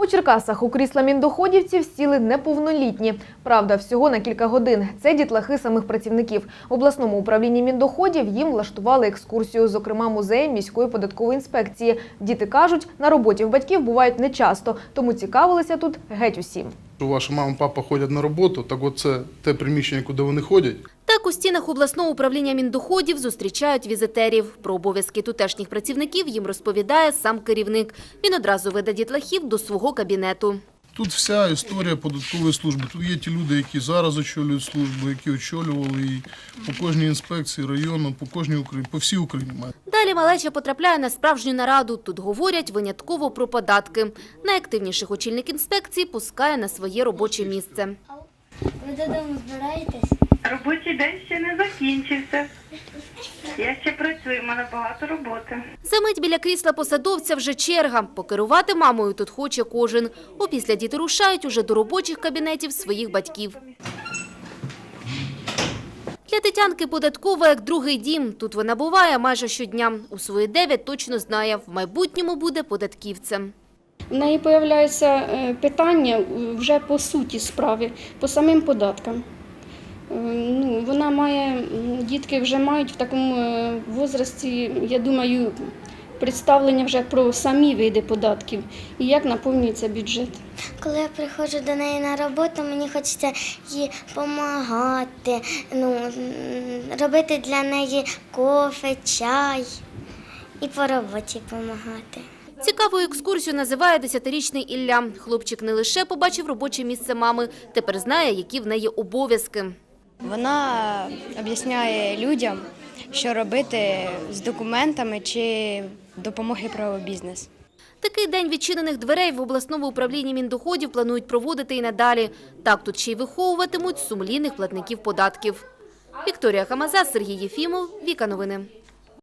У Черкасах у крісла міндоходівців сіли неповнолітні. Правда, всього на кілька годин. Це дітлахи самих працівників. В обласному управлінні міндоходів їм влаштували екскурсію, зокрема музеєм міської податкової інспекції. Діти кажуть, на роботі в батьків бувають нечасто, тому цікавилися тут геть усім. Ваша мама, папа ходять на роботу, так це те приміщення, куди вони ходять. Так у стінах обласного управління міндоходів зустрічають візитерів. Про обов'язки тутешніх працівників їм розповідає сам керівник. Він одразу веде дітлахів до свого кабінету. Тут вся історія податкової служби. Тут є ті люди, які зараз очолюють службу, які очолювали її по кожній інспекції району, по кожній Україні, по всій Україні. Далі малеча потрапляє на справжню нараду. Тут говорять винятково про податки. Найактивніших очільник інспекції пускає на своє робоче місце. Ви додому збираєтесь? Робочий день ще не закінчився. Я ще працюю, в мене багато роботи. Замить біля крісла посадовця вже черга. Покерувати мамою тут хоче кожен. Опісля діти рушають уже до робочих кабінетів своїх батьків. Для Тетянки податкова як другий дім. Тут вона буває майже щодня. У свої дев'ять точно знає, в майбутньому буде податківцем. В неї з'являються питання е, вже по суті справи, по самим податкам. Е, Ну, вона має, дітки вже мають в такому е, возрасті, я думаю, представлення вже про самі види податків і як наповнюється бюджет. Коли я приходжу до неї на роботу, мені хочеться їй допомагати, ну, робити для неї кофе, чай і по роботі допомагати. Цікаву екскурсію називає десятирічний Ілля. Хлопчик не лише побачив робоче місце мами, тепер знає, які в неї обов'язки. Вона об'ясняє людям, що робити з документами чи допомоги правобізнес. Такий день відчинених дверей в обласному управлінні міндоходів планують проводити і надалі. Так тут ще й виховуватимуть сумлінних платників податків. Вікторія Хамаза, Сергій Єфімов, Віка Новини.